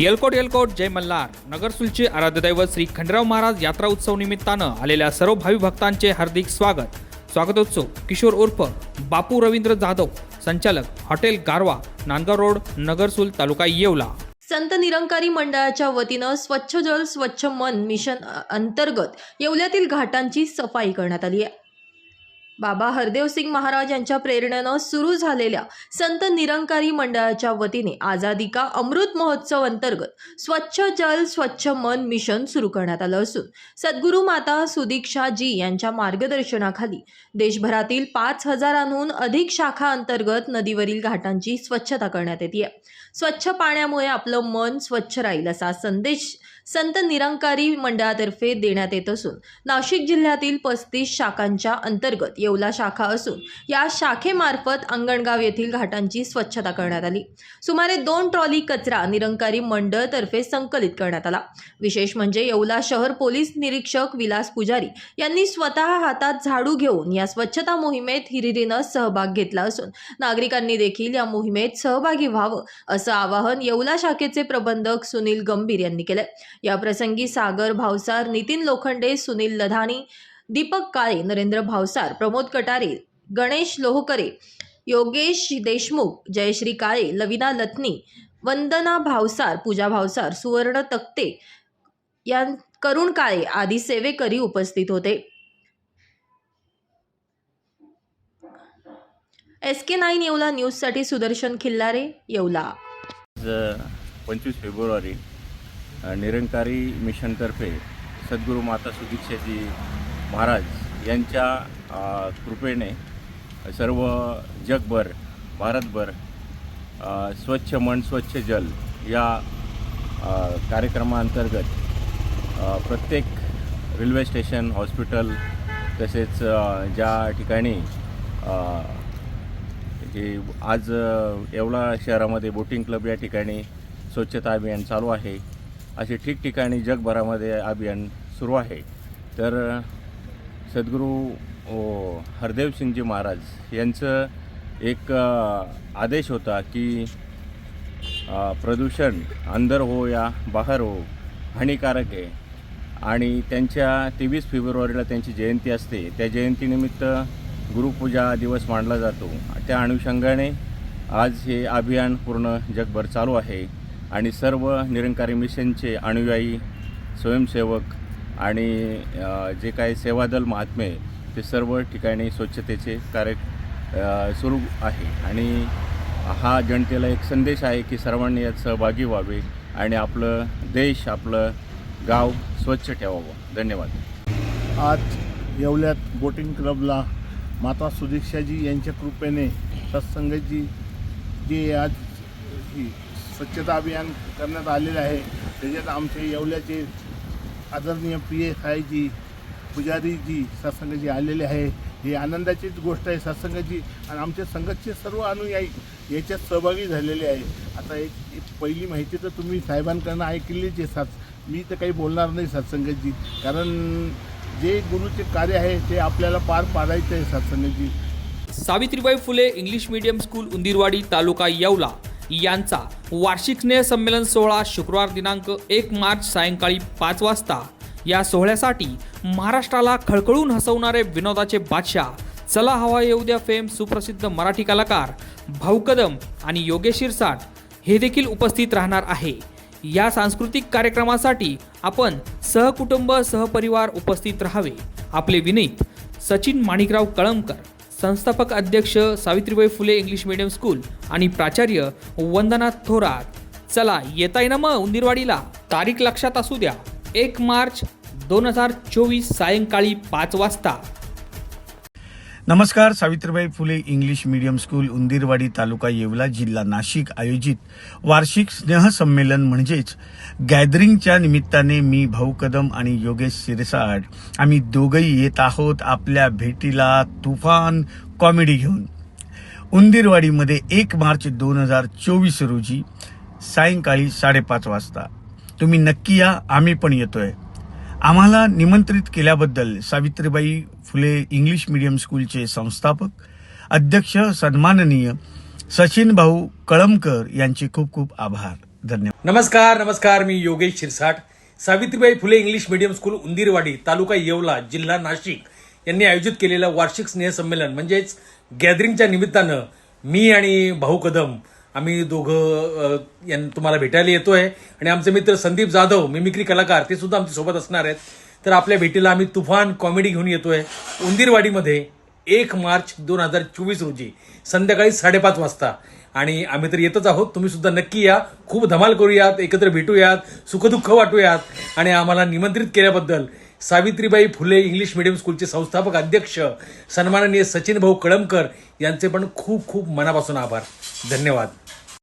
येलकोट येलकोट जय मल्हार. नगरसूलचे आराध्यदैवत श्री खंडराव महाराज यात्रा उत्सव निमित्तानं आलेल्या सर्व भावी भक्तांचे हार्दिक स्वागत. स्वागतोत्सव किशोर उर्फ बापू रवींद्र जाधव संचालक हॉटेल गारवा नांदगाव रोड नगरसूल तालुका येवला. संत निरंकारी मंडळाच्या वतीनं स्वच्छ जल स्वच्छ मन मिशन अंतर्गत येवल्यातील घाटांची सफाई करण्यात आली आहे. बाबा हरदेवसिंग महाराज यांच्या प्रेरणेनं सुरू झालेल्या संत निरंकारी मंडळाच्या वतीने आझादी का अमृत महोत्सव अंतर्गत स्वच्छ जल स्वच्छ मन मिशन सुरू करण्यात आलं असून सद्गुरू माता सुदीक्षाजी यांच्या मार्गदर्शनाखाली देशभरातील पाच हजारांहून अधिक शाखा अंतर्गत नदीवरील घाटांची स्वच्छता करण्यात येते. स्वच्छ पाण्यामुळे आपलं मन स्वच्छ राहील असा संदेश संत निरंकारी मंडळातर्फे देण्यात येत असून नाशिक जिल्ह्यातील पस्तीस शाखांच्या अंतर्गत येवला शाखा असून या शाखेमार्फत अंगणगाव येथील घाटांची स्वच्छता करण्यात आली. सुमारे दोन ट्रॉली कचरा निरंकारी मंडळतर्फे संकलित करण्यात आला. विशेष म्हणजे येवला शहर पोलीस निरीक्षक विलास पुजारी यांनी स्वतः हातात झाडू घेऊन या स्वच्छता मोहिमेत हिरिरीनं सहभाग घेतला असून नागरिकांनी देखील या मोहिमेत सहभागी व्हावं असं आवाहन येवला शाखेचे प्रबंधक सुनील गंभीर यांनी केलंय. या प्रसंगी सागर भावसार नितीन लोखंडे सुनील लधानी दीपक काळे नरेंद्र भावसार प्रमोद कटारे गणेश लोहकरे योगेश देशमुख जयश्री काळे लविना लथनी वंदना भावसार पूजा भावसार सुवर्ण तक्ते या करुण काळे आदी सेवेकरी उपस्थित होते. एस के नाईन येवला न्यूजसाठी सुदर्शन खिल्लारे येवला. पंचवीस फेब्रुवारी निरंकारी मिशनतर्फे सद्गुरू माता सुदीक्षाची महाराज यांच्या कृपेने सर्व जगभर भारतभर स्वच्छ मन स्वच्छ जल या कार्यक्रमाअंतर्गत प्रत्येक रेल्वे स्टेशन हॉस्पिटल तसेच ज्या ठिकाणी जे आज येवला शहरामध्ये बोटिंग क्लब या ठिकाणी स्वच्छता अभियान चालू आहे असे ठिकठिकाणी जगभरामध्ये अभियान सुरू आहे. तर सद्गुरू हरदेव हरदेवसिंगजी महाराज यांचं एक आदेश होता की प्रदूषण अंदर हो या बाहेर हो हानिकारक आहे. आणि त्यांच्या तेवीस फेब्रुवारीला त्यांची जयंती असते. त्या जयंतीनिमित्त गुरुपूजा दिवस मानला जातो. त्या अनुषंगाने आज हे अभियान पूर्ण जगभर चालू आहे. आणि सर्व निरंकारी मिशनचे अनुयायी स्वयंसेवक आणि जे काही सेवादल महात्मे ते सर्व ठिकाणी स्वच्छतेचे कार्य सुरू आहे. आणि हा जनतेला एक संदेश आहे की सर्वांनी यात सहभागी व्हावे आणि आपलं देश आपलं गाव स्वच्छ ठेवावं. धन्यवाद. आज येवल्यात बोटिंग क्लबला माता सुदीक्षाजी यांच्या कृपेने सत्संगजी जे आज ही स्वच्छता अभियान करण्यात आलेलं आहे त्याच्यात आमचे येवल्याचे आदरणीय P S I G Pujariji सत्संगाची आलेले आहे. ही आनंदाचीच गोष्ट आहे सत्संगाची आणि आमच्या संघाचे सर्व अनुयायी याच्यात सहभागी झालेले आहे. आता एक एक पहिली माहिती तर तुम्ही साहेबांकडनं ऐकलेलीच आहे सात. मी तर काही बोलणार नाही सत्संगाची कारण जे गुरुचे कार्य आहे ते आपल्याला पार पाडायचं आहे सत्संगाची Savitribai Phule English medium school Undirwadi तालुका येवला. यांचा वार्षिक स्नेह संमेलन सोहळा शुक्रवार दिनांक एक मार्च सायंकाळी पाच वाजता. या सोहळ्यासाठी महाराष्ट्राला खळखळून हसवणारे विनोदाचे बादशाह चला हवा येऊ द्या फेम सुप्रसिद्ध मराठी कलाकार भाऊ कदम आणि योगेश शिरसाट हे देखील उपस्थित राहणार आहे. या सांस्कृतिक कार्यक्रमासाठी आपण सहकुटुंब सहपरिवार उपस्थित राहावे. आपले विनीत सचिन माणिकराव कळमकर. संस्थापक अध्यक्ष Savitribai Phule English medium school आणि प्राचार्य वंदना थोरात. चला येताय ना मग उंदीरवाडीला. तारीख लक्षात असू द्या. एक मार्च दोन हजार चोवीस सायंकाळी पाच वाजता. नमस्कार Savitribai Phule English medium school Undirwadi तालुका येवला जिल्हा नाशिक आयोजित वार्षिक स्नेहसंमेलन म्हणजेच गॅदरिंगच्या निमित्ताने मी भाऊ कदम आणि योगेश सिरसाट आम्ही दोघंही येत आहोत आपल्या भेटीला तुफान कॉमेडी घेऊन. उंदीरवाडीमध्ये एक मार्च दोन हजार चोवीस रोजी सायंकाळी साडेपाच वाजता. तुम्ही नक्की या आम्ही पण येतोय. आम्हाला निमंत्रित केल्याबद्दल सावित्रीबाई फुले इंग्लिश मीडियम स्कूलचे संस्थापक अध्यक्ष सन्माननीय सचिन भाऊ कळमकर यांचे खूप खूप आभार. धन्यवाद. नमस्कार नमस्कार मी Yogesh Shirsat. Savitribai Phule English medium school Undirwadi तालुका येवला जिल्हा नाशिक यांनी आयोजित केलेलं वार्षिक स्नेहसंमेलन म्हणजेच गॅदरिंगच्या निमित्तानं मी आणि भाऊ कदम आम्ही दोघं यां तुम्हाला भेटायला येतोय. आणि आमचे मित्र संदीप जाधव मिमिक्री कलाकार ते सुद्धा आमच्यासोबत असणार आहेत. तर आपल्या भेटीला आम्ही तुफान कॉमेडी घेऊन येतोय. उंदीरवाडीमध्ये एक मार्च दोन हजार चोवीस रोजी संध्याकाळी साडेपाच वाजता. आणि आम्ही तर येतच आहोत. तुम्ही सुद्धा नक्की या. खूप धमाल करूयात एकत्र भेटूयात सुखदुःख वाटूयात. आणि आम्हाला निमंत्रित केल्याबद्दल सावित्रीबाई फुले इंग्लिश मिडियम स्कूलचे संस्थापक अध्यक्ष सन्माननीय सचिन भाऊ कळमकर यांचे पण खूप खूप मनापासून आभार. धन्यवाद.